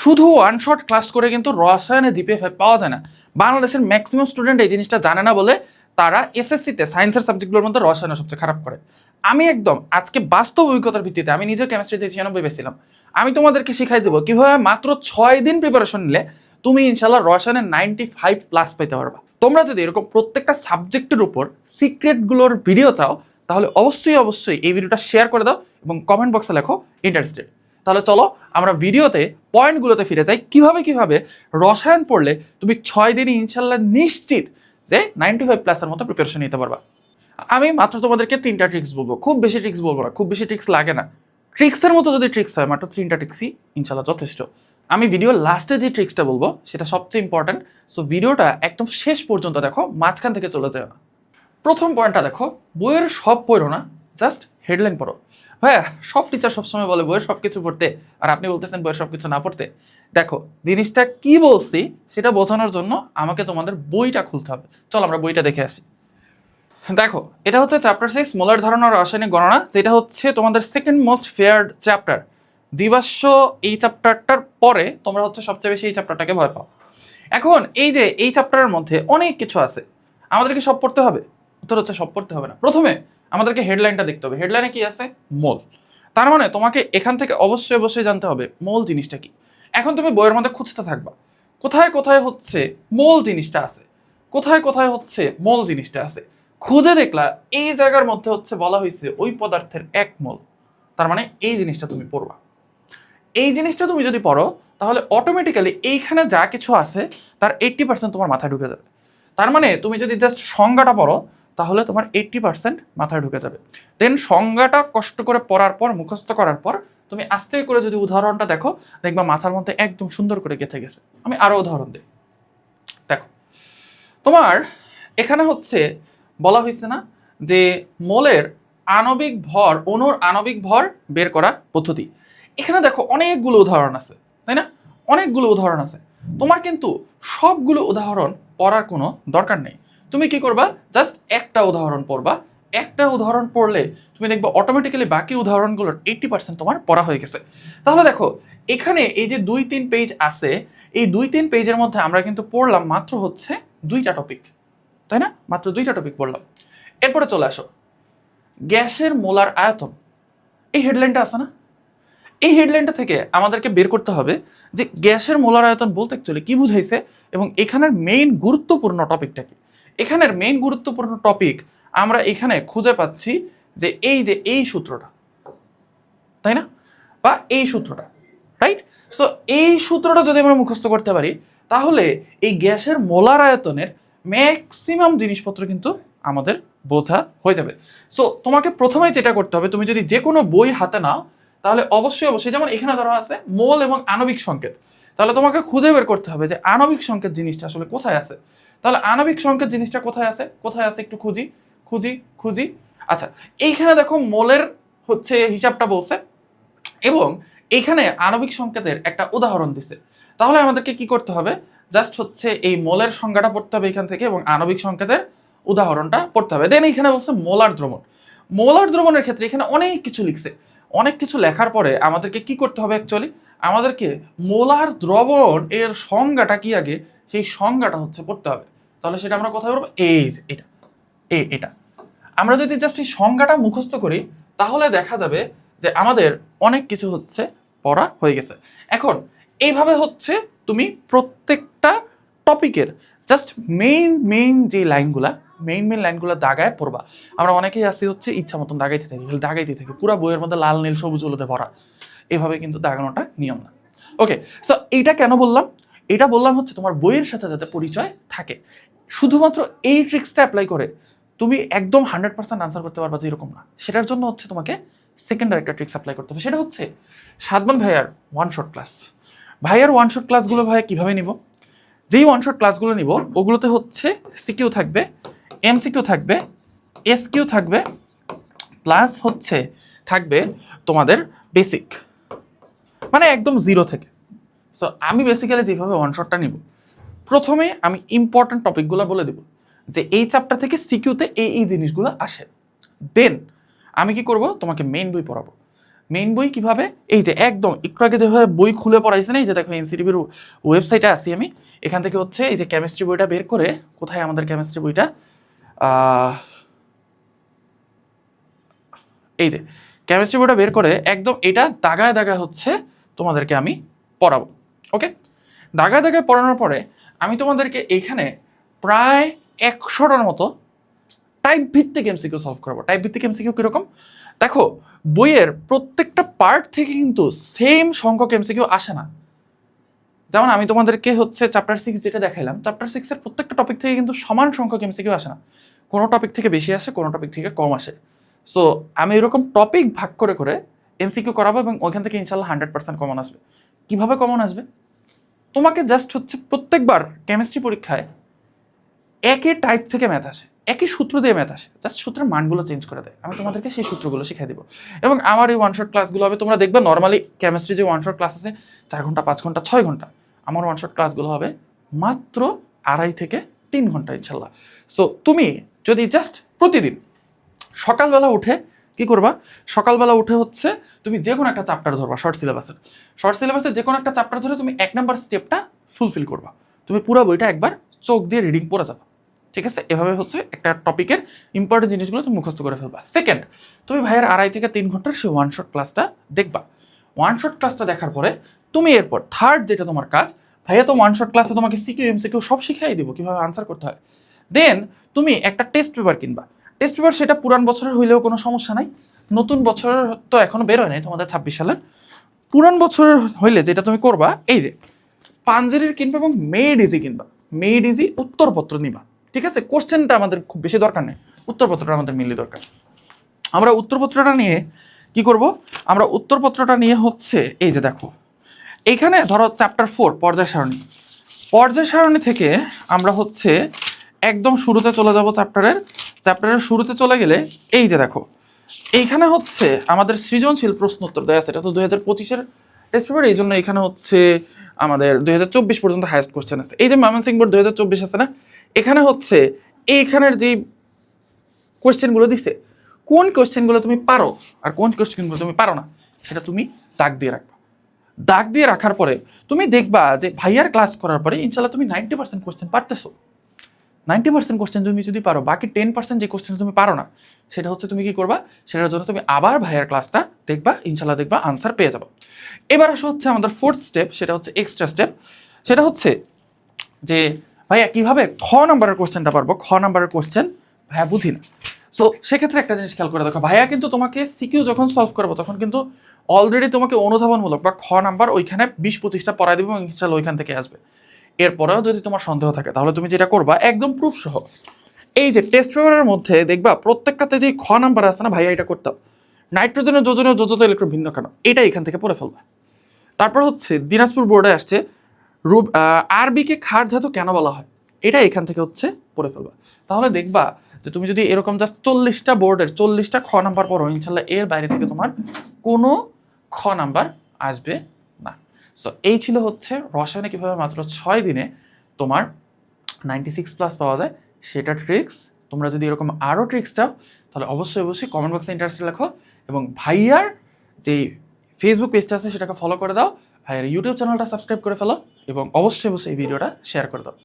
শুধু one shot class করে কিন্তু রসায়নে ফাইভ পাওয়া যায় না। বাংলাদেশের ম্যাক্সিমাম স্টুডেন্ট এই জিনিসটা জানে না বলে তারা এসএসসিতে সায়েন্সের সাবজেক্টগুলোর মধ্যে রসায়নে সবচেয়ে খারাপ করে। আমি একদম আজকে বাস্তব অভিজ্ঞতার ভিত্তিতে আমি নিজে কেমিস্ট্রিতে ছিয়ানব্বই পেয়েছিলাম আমি তোমাদেরকে শিখাই দেবো, কীভাবে মাত্র ছয় দিন প্রিপারেশন নিলে তুমি ইনশাল্লাহ রসায়নে নাইনটি ফাইভ প্লাস পেতে পারবা। তোমরা যদি এরকম প্রত্যেকটা সাবজেক্টের উপর সিক্রেটগুলোর ভিডিও চাও, তাহলে অবশ্যই অবশ্যই এই ভিডিওটা শেয়ার করে দাও এবং কমেন্ট বক্সে লেখো ইন্টারেস্টেড তাহলে চলো আমরা ভিডিওতে পয়েন্টগুলোতে ফিরে যাই। কীভাবে কীভাবে রসায়ন পড়লে তুমি ছয় দিনই ইনশাল্লাহ নিশ্চিত যে নাইনটি ফাইভ প্লাসের মতো প্রিপারেশন নিতে পারবা। আমি মাত্র তোমাদেরকে তিনটা ট্রিক্স বলব। খুব বেশি ট্রিক্স বলব না, খুব বেশি ট্রিক্স লাগে না। ট্রিক্সের মতো যদি ট্রিক্স হয়, মাত্র তিনটা ট্রিক্সই ইনশাল্লাহ যথেষ্ট। আমি ভিডিও লাস্টে যে ট্রিক্সটা বলব, সেটা সবচেয়ে ইম্পর্ট্যান্ট সো ভিডিওটা একদম শেষ পর্যন্ত দেখো, মাঝখান থেকে চলে যায় না। প্রথম পয়েন্টটা দেখো, বইয়ের সব পড়ো না জাস্ট হেডলাইন পড়ো। ভাইয়া, সব টিচার সবসময় বলে বইয়ের সব কিছু পড়তে, আর আপনি বলতেছেন বইয়ের সব কিছু না পড়তে। দেখো, জিনিসটা কি বলছি সেটা বোঝানোর জন্য আমাকে তোমাদের বইটা খুলতে হবে। চলো আমরা বইটা দেখে আসি। দেখো, এটা হচ্ছে চ্যাপ্টার সিক্স মোলার ধারণা রাসায়নিক গণনা, যেটা হচ্ছে তোমাদের সেকেন্ড মোস্ট ফেয়ার্ড চ্যাপ্টার জীবাশ্ম এই চ্যাপ্টারটার পরে তোমরা হচ্ছে সবচেয়ে বেশি এই চ্যাপ্টারটাকে ভয় পাও। এখন এই যে এই চ্যাপ্টারের মধ্যে অনেক কিছু আছে। আমাদেরকে সব পড়তে হবে। উত্তর হচ্ছে সব পড়তে হবে না। প্রথমে আমাদেরকে হেডলাইনটা দেখতে হবে। হেডলাইনে কি আছে? মোল। তার মানে তোমাকে এখান থেকে অবশ্যই অবশ্যই জানতে হবে মোল জিনিসটা কি। এখন তুমি বইয়ের মধ্যে খুঁজতে থাকবা। কোথায় কোথায় হচ্ছে মোল জিনিসটা আছে? কোথায় কোথায় হচ্ছে মোল জিনিসটা আছে? খুঁজে দেখলা এই জায়গার মধ্যে হচ্ছে বলা হয়েছে ওই পদার্থের এক মোল। তার মানে এই জিনিসটা তুমি পড়বা। এই জিনিসটা তুমি যদি পড়ো, তাহলে অটোমেটিক্যালি এইখানে যা কিছু আছে, তার এইট্টি পার্সেন্ট তোমার মাথায় ঢুকে যাবে। তার মানে তুমি যদি জাস্ট সংজ্ঞাটা পড়ো তাহলে তোমার এইট্টি পার্সেন্ট মাথায় ঢুকে যাবে। দেন সংজ্ঞাটা কষ্ট করে পড়ার পর, মুখস্থ করার পর, তুমি আস্তে করে যদি উদাহরণটা দেখো, দেখবা মাথার মধ্যে একদম সুন্দর করে গেঁথে গেছে। আমি আরও উদাহরণ দিই। দেখো, তোমার এখানে হচ্ছে, বলা হয়েছে না যে মোলের আণবিক ভর, অণুর আণবিক ভর বের করার পদ্ধতি। এখানে দেখো অনেকগুলো উদাহরণ আছে, তাই না? অনেকগুলো উদাহরণ আছে। তোমার কিন্তু সবগুলো উদাহরণ পড়ার কোনো দরকার নেই। তুমি কি করবা? জাস্ট একটা উদাহরণ পড়বা। একটা উদাহরণ পড়লে তুমি দেখবে অটোমেটিক্যালি বাকি উদাহরণগুলোর এইট্টি পার্সেন্ট তোমার পড়া হয়ে গেছে। তাহলে দেখো, এখানে এই যে দুই তিন পেজ আছে, এই দুই তিন পেজের মধ্যে আমরা কিন্তু পড়লাম মাত্র হচ্ছে দুইটা টপিক তাই না? মাত্র দুইটা টপিক পড়লাম। এরপরে চলে আসো। গ্যাসের মোলার আয়তন। এই হেডলাইনটা আছে না? এই হেডলাইনটা থেকে আমাদেরকে বের করতে হবে যে গ্যাসের মোলার আয়তন বলতে অ্যাকচুয়ালি কি বুঝাইছে এবং এখানের মেইন গুরুত্বপূর্ণ টপিকটা কি? এখানের মেইন গুরুত্বপূর্ণ টপিক আমরা এখানে খুঁজে পাচ্ছি যে এই যে এই সূত্রটা, তাই না? বা এই সূত্রটা রাইট সো এই সূত্রটা যদি আমরা মুখস্থ করতে পারি, তাহলে এই গ্যাসের মোলার আয়তনের ম্যাক্সিমাম জিনিসপত্র কিন্তু আমাদের বোঝা হয়ে যাবে। সো তোমাকে প্রথমে যেটা করতে হবে, তুমি যদি যে কোনো বই হাতে নাও তাহলে অবশ্যই অবশ্যই। যেমন এখানে ধরা আছে, মোল এবং আণবিক সংকেত। তাহলে তোমাকে খুঁজে বের করতে হবে যে আণবিক সংকেত জিনিসটা আসলে কোথায় আছে। তাহলে আণবিক সংকেত জিনিসটা কোথায় আছে? কোথায় আছে একটু খুঁজি খুঁজি খুঁজি। আচ্ছা এইখানে দেখো মোলের হচ্ছে হিসাবটা বলছে এবং এইখানে আণবিক সংকেতের একটা উদাহরণ দিছে। তাহলে আমাদেরকে কি করতে হবে? জাস্ট হচ্ছে এই মোলের সংজ্ঞাটা পড়তে হবে এখান থেকে এবং আণবিক সংকেতের উদাহরণটা পড়তে হবে। দেন এখানে বলছে মোলার দ্রবণ। মোলার দ্রবণের ক্ষেত্রে এখানে অনেক কিছু লিখছে। অনেক কিছু লেখার পরে আমাদেরকে কি করতে হবে অ্যাকচুয়ালি আমাদেরকে মোলার দ্রবণ এর সংজ্ঞাটা কি আগে? সেই সংজ্ঞাটা হচ্ছে পড়তে হবে। তাহলে সেটা আমরা কোথায় পড়ব? এই এটা। এ, এটা। আমরা যদি জাস্ট এই সংজ্ঞাটা মুখস্থ করি, তাহলে দেখা যাবে যে আমাদের অনেক কিছু হচ্ছে, পড়া হয়ে গেছে। এখন, এইভাবে হচ্ছে তুমি প্রত্যেকটা টপিকের জাস্ট মেইন মেইন যে লাইনগুলা মেইন মেইন লাইনগুলো দাগায় পড়বা আমরা অনেকেই আসি হচ্ছে ইচ্ছা মতন দাগাইতে থাকি দাগাইতে থাকি। পুরো বইয়ের মধ্যে লাল, নীল, সবুজ, হলুদে ভরা। এভাবে কিন্তু দাগানোটা নিয়ম না। ওকে সো এইটা কেন বললাম? এটা বললাম হচ্ছে তোমার বইয়ের সাথে যাতে পরিচয় থাকে। শুধুমাত্র এই ট্রিক্সটা অ্যাপ্লাই করে তুমি একদম হান্ড্রেড পার্সেন্ট আনসার করতে পারবা যে এরকম না। সেটার জন্য হচ্ছে তোমাকে সেকেন্ড একটা ট্রিক্স অ্যাপ্লাই করতে হবে। সেটা হচ্ছে, সাদমান ভাইয়ার ওয়ান শট ক্লাস ভাইয়ার ওয়ান শট ক্লাসগুলো ভাইয়া কীভাবে নিব? যেই ওয়ান শট ক্লাসগুলো নিব, ওগুলোতে হচ্ছে সিকিউ থাকবে এমসিকিউ থাকবে এসকিউ থাকবে প্লাস হচ্ছে থাকবে তোমাদের বেসিক মানে একদম জিরো থেকে। সো আমি বেসিক্যালি যেভাবে ওয়ান শটটা নিব, প্রথমে আমি ইম্পর্ট্যান্ট টপিকগুলো বলে দেব, যে এই চ্যাপ্টার থেকে সিকিউতে এই এই জিনিসগুলো আসে। দেন আমি কি করব? তোমাকে মেইন বই পড়াবো। মেইন বই কীভাবে? এই যে একদম, একটু আগে যেভাবে বই খুলে পড়াইছে না, এই যে দেখো এনসিটিভির ওয়েবসাইটে আসি আমি। এখান থেকে হচ্ছে এই যে কেমিস্ট্রি বইটা বের করে, কোথায় আমাদের কেমিস্ট্রি বইটা? এই যে কেমিস্ট্রি বইটা বের করে একদম এটা দাগায় দাগায় হচ্ছে তোমাদেরকে আমি পড়াবো ওকে দাগায় দাগায় পড়ানোর পরে আমি তোমাদেরকে এইখানে প্রায় একশোটার মতো টাইপ ভিত্তিক এমসিকিউ সলভ করব। টাইপ ভিত্তিক এমসিকিউ কীরকম? দেখো, বইয়ের প্রত্যেকটা পার্ট থেকে কিন্তু সেম সংখ্যক এমসিকিউ আসে না। যেমন আমি তোমাদেরকে হচ্ছে চ্যাপ্টার সিক্স যেটা দেখাইলাম চ্যাপ্টার সিক্সের প্রত্যেকটা টপিক থেকে কিন্তু সমান সংখ্যক এমসিকিউ আসে না। কোনো টপিক থেকে বেশি আসে, কোনো টপিক থেকে কম আসে। সো আমি এরকম টপিক ভাগ করে করে এমসিকিউ করাবো এবং ওইখান থেকে ইনশাল্লাহ হান্ড্রেড পার্সেন্ট কমন আসবে। কীভাবে কমন আসবে? তোমাকে জাস্ট হচ্ছে প্রত্যেকবার কেমিস্ট্রি পরীক্ষায় একই টাইপ থেকে ম্যাথ আসে একই সূত্র দিয়ে ম্যাথ আসে। জাস্ট সূত্রের মানগুলো চেঞ্জ করে দেয়। আমি তোমাদেরকে সেই সূত্রগুলো শিখিয়ে দেবো। এবং আমার এই ওয়ান শট ক্লাসগুলো হবে, তোমরা দেখবে নর্মালি কেমিস্ট্রি যে ওয়ান শট ক্লাস আছে, চার ঘণ্টা, পাঁচ ঘণ্টা, ছয় ঘণ্টা। আমার ওয়ান শট ক্লাসগুলো হবে মাত্র আড়াই থেকে তিন ঘণ্টা, ইনশাল্লাহ। সো তুমি যদি জাস্ট প্রতিদিন সকালবেলা উঠে কি করবা? সকালবেলা উঠে হচ্ছে তুমি যে কোনো একটা চ্যাপ্টার ধরবা শর্ট সিলেবাসের শর্ট সিলেবাসের যে কোনো একটা চ্যাপ্টার ধরে তুমি এক নম্বর স্টেপটা ফুলফিল করবা। তুমি পুরো বইটা একবার চোখ দিয়ে রিডিং পড়ে যাবা। ঠিক আছে? এভাবে হচ্ছে একটা টপিকের ইম্পর্টেন্ট জিনিসগুলো তুমি মুখস্থ করে ফেলবা। সেকেন্ড তুমি ভাইয়ের আড়াই থেকে তিন ঘণ্টার সেই ওয়ান শট ক্লাসটা দেখবা। ওয়ান শট ক্লাসটা দেখার পরে তুমি এরপর থার্ড যেটা তোমার কাজ, ভাইয়া তো ওয়ান শট ক্লাসে তোমাকে সিকিউ এমসিকিউ সব শিখাই দেবো, কীভাবে আনসার করতে হয়। দেন তুমি একটা টেস্ট পেপার কিনবা। টেস্ট পেপার সেটা পুরান বছরের হইলেও কোনো সমস্যা নাই। নতুন বছরের তো এখনও বেরোয় নাই তোমাদের ছাব্বিশ সালের। পুরান বছরের হইলে যেটা তুমি করবা, এই যে পাঞ্জেরির কিনবা এবং মেড ইজি কিনবা। মেড ইজি উত্তরপত্র নিবা। ঠিক আছে? কোশ্চেনটা আমাদের খুব বেশি দরকার নেই। উত্তরপত্রটা আমাদের মিললে দরকার। আমরা উত্তরপত্রটা নিয়ে কি করব? আমরা উত্তরপত্রটা নিয়ে হচ্ছে, এই যে দেখো এইখানে ধরো চ্যাপ্টার ফোর পর্যায় সারণী। পর্যায় সারণী থেকে আমরা হচ্ছে একদম শুরুতে চলে যাব চ্যাপ্টারের চ্যাপ্টারের শুরুতে চলে গেলে এই যে দেখো, এইখানে হচ্ছে আমাদের সৃজনশীল প্রশ্ন উত্তর দেওয়া আছে। এটা তো দুই হাজার পঁচিশের টেস্ট পেপার এই জন্য এখানে হচ্ছে আমাদের দুই হাজার চব্বিশ পর্যন্ত হায়েস্ট কোশ্চেন আছে। এই যে ময়মনসিংহ বোর্ড দুই হাজার চব্বিশ আছে না? এখানে হচ্ছে এইখানের যে কোয়েশ্চেনগুলো দিছে, কোন কোশ্চেনগুলো তুমি পারো? আর কোন কোয়েশ্চেনগুলো তুমি পারো না? সেটা তুমি দাগ দিয়ে রাখবা। দাগ দিয়ে রাখার পরে তুমি দেখবা যে ভাইয়ার ক্লাস করার পরে ইনশাল্লাহ তুমি নাইনটি পার্সেন্ট কোশ্চেন পারতেছো। নাইনটি পার্সেন্ট কোশ্চেন তুমি যদি পারো, বাকি টেন পার্সেন্ট যে কোশ্চেন তুমি পারো না, সেটা হচ্ছে তুমি কি করবা? সেটার জন্য তুমি আবার ভাইয়ার ক্লাসটা দেখবা ইনশাল্লাহ দেখবা আনসার পেয়ে যাব। এবার আসো হচ্ছে আমাদের ফোর্থ স্টেপ সেটা হচ্ছে এক্সট্রা স্টেপ সেটা হচ্ছে যে, ভাইয়া কীভাবে খ নাম্বারের কোশ্চেনটা পারব? খ নাম্বারের কোশ্চেন ভাইয়া বুঝি না সো সেক্ষেত্রে একটা জিনিস খেয়াল করে দেখো, ভাইয়া কিন্তু তোমাকে সিকিউ যখন সলভ করব, তখন কিন্তু অলরেডি তোমাকে অনুধাবনমূলক বা খ নাম্বার ওইখানে বিশ পঁচিশটা পড়াই দেবে এবং ইনশাল্লাহ ওইখান থেকে আসবে। এরপরেও যদি তোমার সন্দেহ থাকে, তাহলে তুমি যেটা করবা, একদম প্রুফ সহ। এই যে টেস্ট পেপারের মধ্যে দেখবা, প্রত্যেকটাতে যে খ নাম্বার আছে না, ভাইয়া এটা করতাম। নাইট্রোজেনের যোজনের, যোজত ইলেকট্রন ভিন্ন কেন? এটা এখান থেকে পড়ে ফেলবা। তারপর হচ্ছে, দিনাজপুর বোর্ডে আসছে, রুব আরবিকে খার ধাতু কেন বলা হয়? এটা এখান থেকে হচ্ছে পড়ে ফেলবা। তাহলে দেখবা যে তুমি যদি এরকম জাস্ট চল্লিশটা বোর্ডের চল্লিশটা খ নাম্বার পড়ো, ইনশাল্লাহ এর বাইরে থেকে তোমার কোনো খ নাম্বার আসবে না। সো এই ছিল হচ্ছে রসায়নে কীভাবে মাত্র ছয় দিনে তোমার নাইনটি সিক্স প্লাস পাওয়া যায় সেটা ট্রিক্স তোমরা যদি এরকম আরও ট্রিক্স চাও, তাহলে অবশ্যই অবশ্যই কমেন্ট বক্সে ইন্টারেস্ট লেখো এবং ভাইয়ার যেই ফেসবুক পেজটা আছে, সেটাকে ফলো করে দাও। ভাইয়ের ইউটিউব চ্যানেলটা সাবস্ক্রাইব করে ফেলো এবং অবশ্যই অবশ্যই এই ভিডিওটা শেয়ার করে দাও।